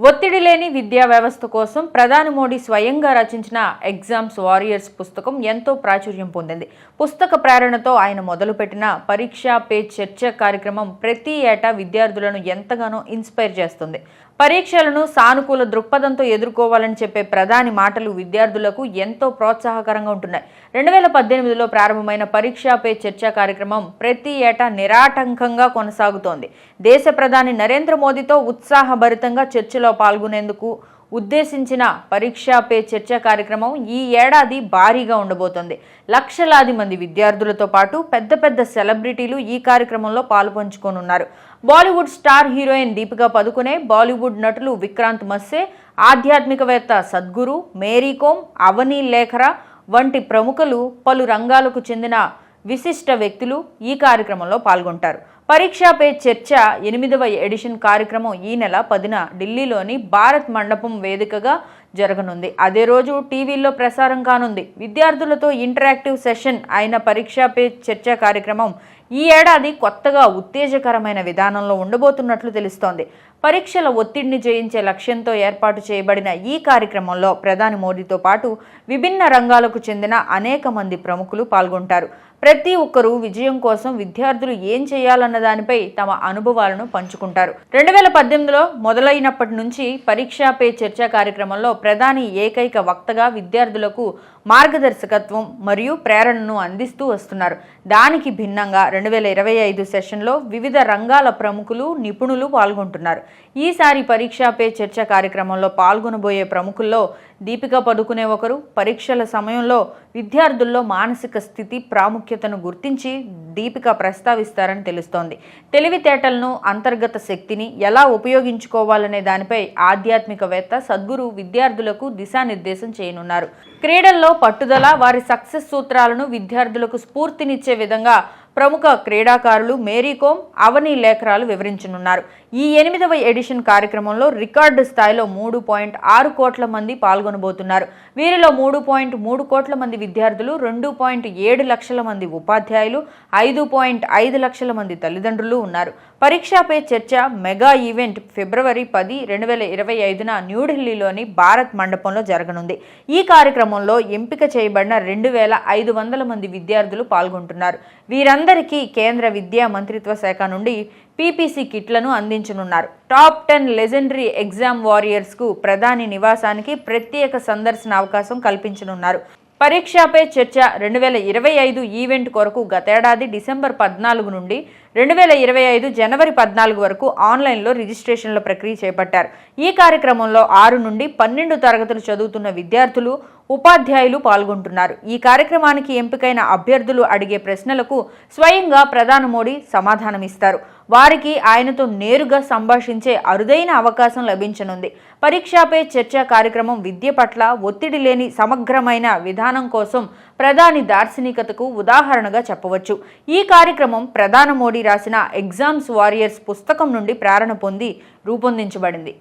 ఒత్తిడి లేని విద్యా వ్యవస్థ కోసం ప్రధాని మోడీ స్వయంగా రచించిన ఎగ్జామ్స్ వారియర్స్ పుస్తకం ఎంతో ప్రాచుర్యం పొందింది. పుస్తక ప్రేరణతో ఆయన మొదలుపెట్టిన పరీక్ష పే చర్చ కార్యక్రమం ప్రతి ఏటా విద్యార్థులను ఎంతగానో ఇన్స్పైర్ చేస్తుంది. పరీక్షలను సానుకూల దృక్పథంతో ఎదుర్కోవాలని చెప్పే ప్రధాని మాటలు విద్యార్థులకు ఎంతో ప్రోత్సాహకరంగా ఉంటున్నాయి. రెండు వేల పద్దెనిమిదిలో ప్రారంభమైన పరీక్షా పే చర్చ కార్యక్రమం ప్రతి ఏటా నిరాటంకంగా కొనసాగుతోంది. దేశ ప్రధాని నరేంద్ర మోదీతో ఉత్సాహభరితంగా చర్చలు పాల్గొనేందుకు ఉద్దేశించిన పరీక్షా పే చర్చ కార్యక్రమం ఈ ఏడాది భారీగా ఉండబోతోంది. లక్షలాది మంది విద్యార్థులతో పాటు పెద్ద పెద్ద సెలబ్రిటీలు ఈ కార్యక్రమంలో పాలుపంచుకోనున్నారు. Bollywood star heroine Deepika Padukone Bollywood నటులు విక్రాంత్ మస్సే ఆధ్యాత్మికవేత్త సద్గురు మేరీకోమ్ అవనీ లేఖరా వంటి ప్రముఖులు పలు రంగాలకు చెందిన విశిష్ట వ్యక్తులు ఈ కార్యక్రమంలో పాల్గొంటారు. పరీక్షా పే చర్చ ఎనిమిదవ ఎడిషన్ కార్యక్రమం ఈ నెల పదిన ఢిల్లీలోని భారత్ మండపం వేదికగా జరగనుంది. అదే రోజు టీవీల్లో ప్రసారం కానుంది. విద్యార్థులతో ఇంటరాక్టివ్ సెషన్ అయిన పరీక్షా పే చర్చ కార్యక్రమం ఈ ఏడాది కొత్తగా ఉత్తేజకరమైన విధానంలో ఉండబోతున్నట్లు తెలుస్తోంది. పరీక్షల ఒత్తిడిని జయించే లక్ష్యంతో ఏర్పాటు చేయబడిన ఈ కార్యక్రమంలో ప్రధాని మోడీతో పాటు విభిన్న రంగాలకు చెందిన అనేక మంది ప్రముఖులు పాల్గొంటారు. ప్రతి ఒక్కరూ విజయం కోసం విద్యార్థులు ఏం చేయాలన్న దానిపై తమ అనుభవాలను పంచుకుంటారు. రెండు వేల పద్దెనిమిదిలో మొదలైనప్పటి నుంచి పరీక్షా పే చర్చ కార్యక్రమంలో ప్రధాని ఏకైక వక్తగా విద్యార్థులకు మార్గదర్శకత్వం మరియు ప్రేరణను అందిస్తూ వస్తున్నారు. దానికి భిన్నంగా రెండు వేల ఇరవై ఐదు సెషన్లో వివిధ రంగాల ప్రముఖులు నిపుణులు పాల్గొంటున్నారు. ఈసారి పరీక్షా పే చర్చ కార్యక్రమంలో పాల్గొనబోయే ప్రముఖుల్లో దీపిక పదుకునే ఒకరు పరీక్షల సమయంలో విద్యార్థుల్లో మానసిక స్థితి ప్రాముఖ్యతను గుర్తించి దీపిక ప్రస్తావిస్తారని తెలుస్తోంది. తెలివితేటలను అంతర్గత శక్తిని ఎలా ఉపయోగించుకోవాలనే దానిపై ఆధ్యాత్మికవేత్త సద్గురు విద్యార్థులకు దిశానిర్దేశం చేయనున్నారు. క్రీడల్లో పట్టుదల వారి సక్సెస్ సూత్రాలను విద్యార్థులకు స్ఫూర్తినిచ్చే విధంగా ప్రముఖ క్రీడాకారులు మేరీకోమ్ అవని లేఖరాలు వివరించనున్నారు. ఈ ఎనిమిదవ ఎడిషన్ కార్యక్రమంలో రికార్డు స్థాయిలో మూడు పాయింట్ ఆరు కోట్ల మంది పాల్గొనబోతున్నారు. వీరిలో మూడు పాయింట్ మూడు కోట్ల మంది విద్యార్థులు రెండు పాయింట్ ఏడు లక్షల మంది ఉపాధ్యాయులు ఐదు పాయింట్ ఐదు లక్షల మంది తల్లిదండ్రులు ఉన్నారు. పరీక్షాపై చర్చ మెగా ఈవెంట్ ఫిబ్రవరి పది రెండు వేల ఇరవై ఐదున న్యూఢిల్లీలోని భారత్ మండపంలో జరగనుంది. ఈ కార్యక్రమంలో ఎంపిక చేయబడిన రెండు వేల ఐదు వందల మంది విద్యార్థులు పాల్గొంటున్నారు. వీరందరికీ కేంద్ర విద్యా మంత్రిత్వ శాఖ నుండి పీపీసీ కిట్లను అందించనున్నారు. టాప్ టెన్ లెజెండరీ ఎగ్జామ్ వారియర్స్కు ప్రధాని నివాసానికి ప్రత్యేక సందర్శన అవకాశం కల్పించనున్నారు. పరీక్షపై చర్చ రెండు వేల ఇరవై ఐదు ఈవెంట్ కొరకు గతేడాది డిసెంబర్ పద్నాలుగు నుండి రెండు వేల ఇరవై ఐదు జనవరి పద్నాలుగు వరకు ఆన్లైన్లో రిజిస్ట్రేషన్ల ప్రక్రియ చేపట్టారు. ఈ కార్యక్రమంలో ఆరు నుండి పన్నెండు తరగతులు చదువుతున్న విద్యార్థులు ఉపాధ్యాయులు పాల్గొంటున్నారు. ఈ కార్యక్రమానికి ఎంపికైన అభ్యర్థులు అడిగే ప్రశ్నలకు స్వయంగా ప్రధాని మోడీ సమాధానమిస్తారు. వారికి ఆయనతో నేరుగా సంభాషించే అరుదైన అవకాశం లభించనుంది. పరీక్షపై చర్చ కార్యక్రమం విద్య పట్ల ఒత్తిడి లేని సమగ్రమైన విధానం కోసం ప్రధాని దార్శనికతకు ఉదాహరణగా చెప్పవచ్చు. ఈ కార్యక్రమం ప్రధాన మోడీ రాసిన ఎగ్జామ్స్ వారియర్స్ పుస్తకం నుండి ప్రేరణ పొంది రూపొందించబడింది.